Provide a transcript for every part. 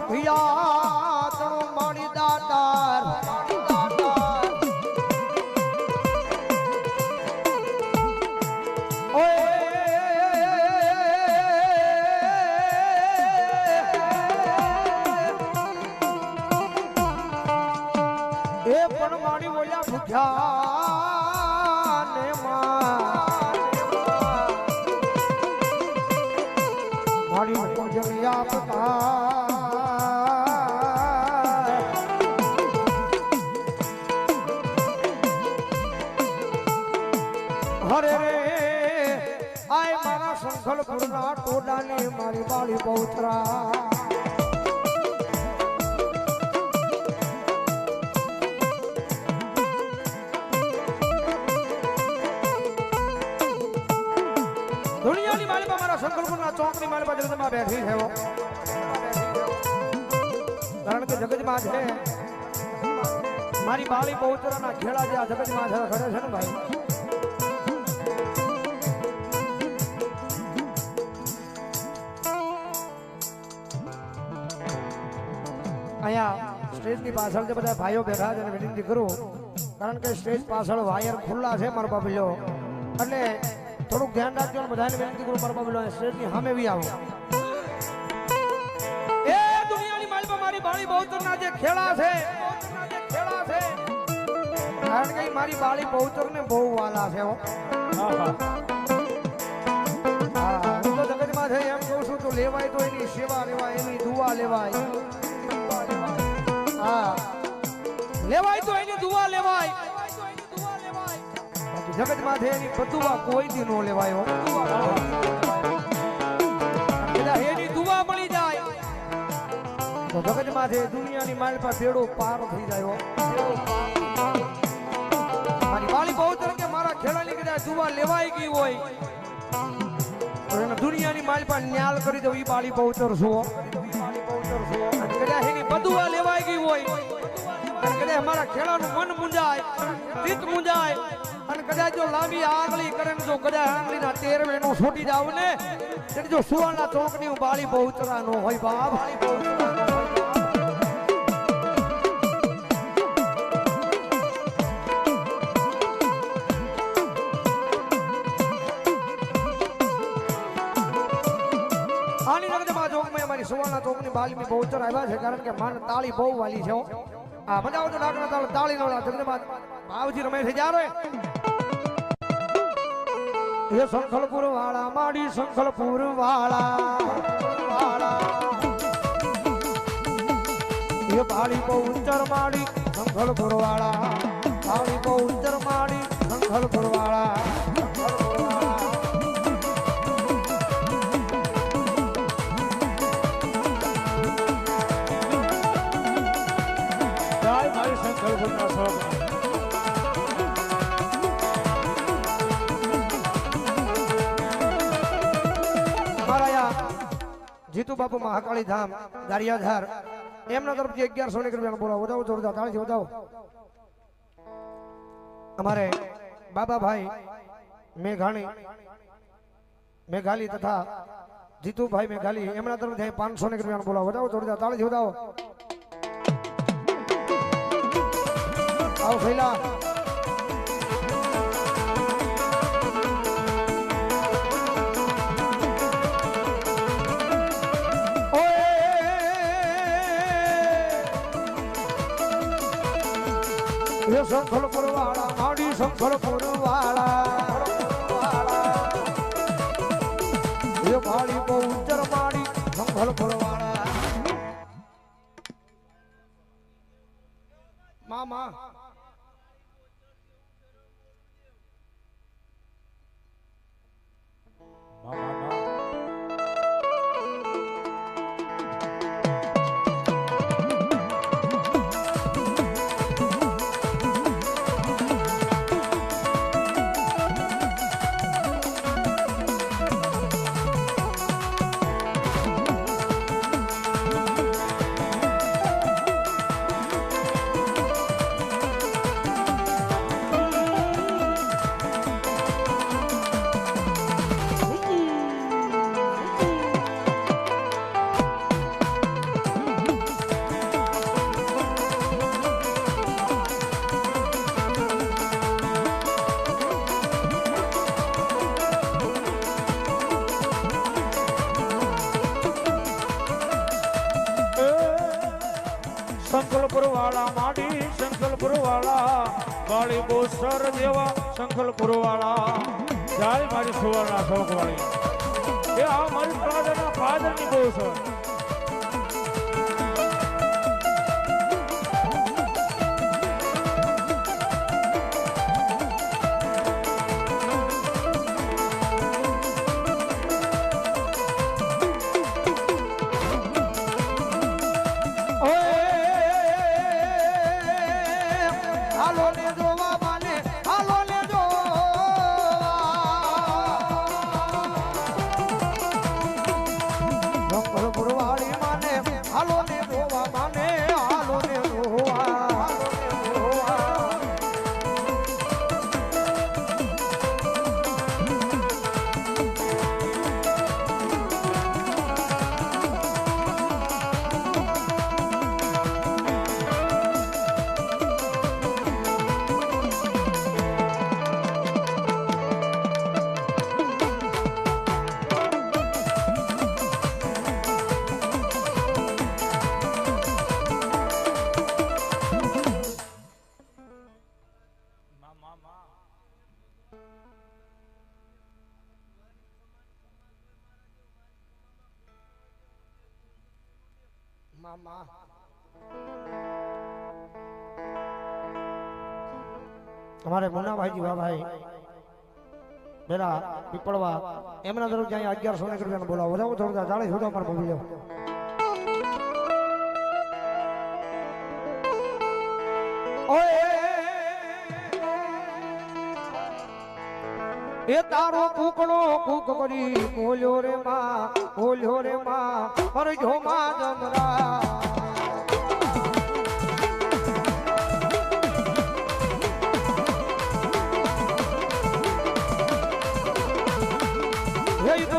ભિયા તણો મારી દાતાર એ પણ મારી બોલ્યા ભૂખ્યા ને આપતા મારા સંખલપુરના ટોડાને મારી વાળી બહુતરા દુનિયાની માલિકા મારા સંકલ્પના ચોકની માલિકા જગતમાં બેઠી છે. કારણ કે જગતમાં છે. મારી બાળી પૌત્રના ખેડા જે આ જગતમાં ઘરે છે ને ભાઈ? અહીંયા સ્ટેજની પાછળ જે બધા ભાઈઓ બેઠા છે વિનંતી કરું કારણ કે સ્ટેજ પાછળ વાયર ખુલ્લા છે મારા બાબલ્યો એટલે થોડુંક ધ્યાન રાખજો બધાને વિનંતી કરું મારા બાપીલો સ્ટેજની સામે બી આવો. મારી બાળી બહુતરના જે ખેડા છે, કારણ કે મારી બાળી બહુતરને બહુ વાલા છે જગતમાં એમ કહું છું, તો લેવાય તો એની સેવા લેવાય, એની દુઆ લેવાય. લેવાય તો એની દુઆ લેવાય. જગતમાં એની પતુવા કોઈ દી નો લેવાય એની દુઆ મળી જાય. તો થઈ દુનિયાની માલ પર બેડો પાર થઈ જાય મારી વાલી બહુ કે મારા ખેલાની કદાચ દુવા લેવાઈ ગઈ હોય. દુનિયાની માલ પર ન્યાલ કરી દઉં એ બાળી છો કદાચ એની બદુઆ લેવાઈ ગઈ હોય. અને કદાચ મારા ખેડાનું મન મુંજાય ચિત્ત મુંજાય અને કદાચ જો લાંબી આંગળી કરે ને જો કદાચ આંગળીના તેરવે નો છૂટી જાવ ને એટલે જો સુવાના ચોકની હું બાળી બહુચરા નો હોય બાપ આની નગરમાં ચોકમાં અમારી સુવર્ણા ચોકની બાલીની બહુચર આવ્યા છે, કારણ કે માન તાળી બહુ વાલી છે. આ મજા આવતો ડાકણા તાળ તાળી નો જગદમાં ભાવજી રમે છે જ્યારે. એ સંખલપુર વાળા, માડી સંખલપુર વાળા. વાળા એ બાળી બહુ ઉંચર માડી સંખલપુર વાળા. બાળી બહુ ઉંચર માડી સંખલપુર વાળા. જીતુ બાપુ મહાકાળી ધામ, દારિયાધાર. એમના તરફથી અગિયારસો ની રૂપિયા બોલાવો વધાવો જોરદાર તાળીથી વધાવો. અમારે બાબાભાઈ મેઘાણી, મેઘાલી તથા જીતુભાઈ મેઘાલી એમના તરફથી પાંચસો ની રૂપિયા બોલાવો વધાવો જોરદાર તાળીથી વધાવો. આવો ફૈલા. સંખલપુર વાળા માડી સંખલપુર વાળા એ માડી બહુ ઉજ્જર મામા વાળા માડી સંકલપુર વાળા, વાળી બોસર દેવા સંકલપુર વાળા. જાય મારી સુવર્ણા શોક વાળી એ આ મારી પ્રાદના ફાધરની બોસર. મામા અમારે મુન્નાભાઈજી વાભાઈ પેલા પીપળવા એમના તરફ જ્યાં અગિયારસો ને રૂપિયાનો બોલાવો વધાવો થોડું જાણે થોડો પણ મોકલી લો એ તારો કુકડો કુક કરી બોલ્યો રે માં બોલ્યો રે માં જો માં જમરા. જઈ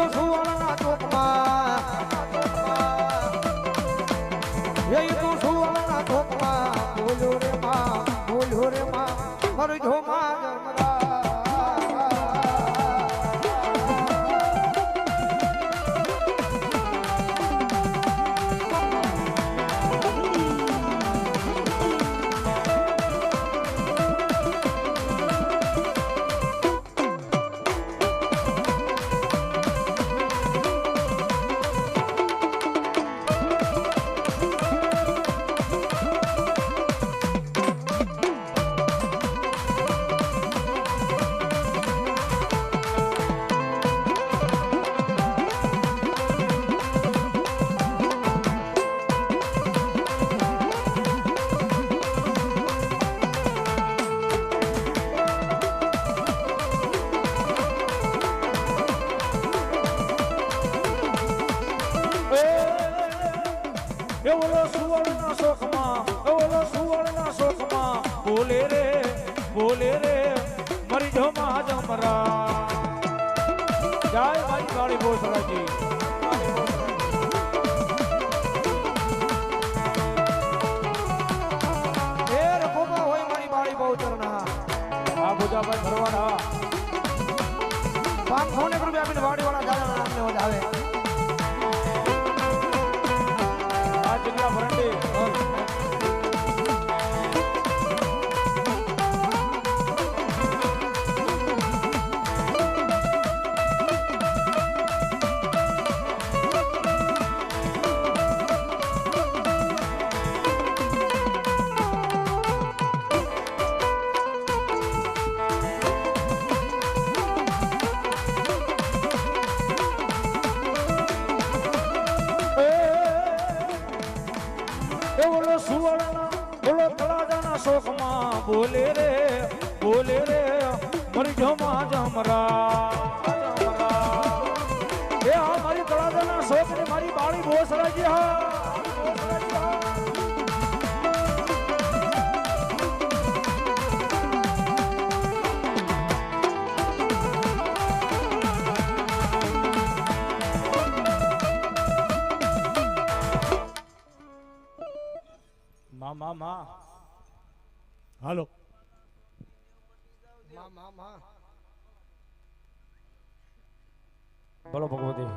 જય ભાઈ કાળી બોસરાજી બુજાભાઈ ભરવાડા પાંચ સો ને આપીને વાડીવાળા દાદાના નામને વધાવે આ જગ્યા ભરંડી. માં જમરા જમરા. એ આ મારી તળાજાના શોખની મારી બાળી બોસરાજી હા બોસરાજી હા. માં માં માં હાલો મા મા મા બોલો ભગવતી.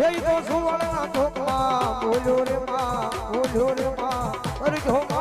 એ તો સુવર્ણ ચોકમાં બોલો રે માં બોલો રે માં. અરે જો માં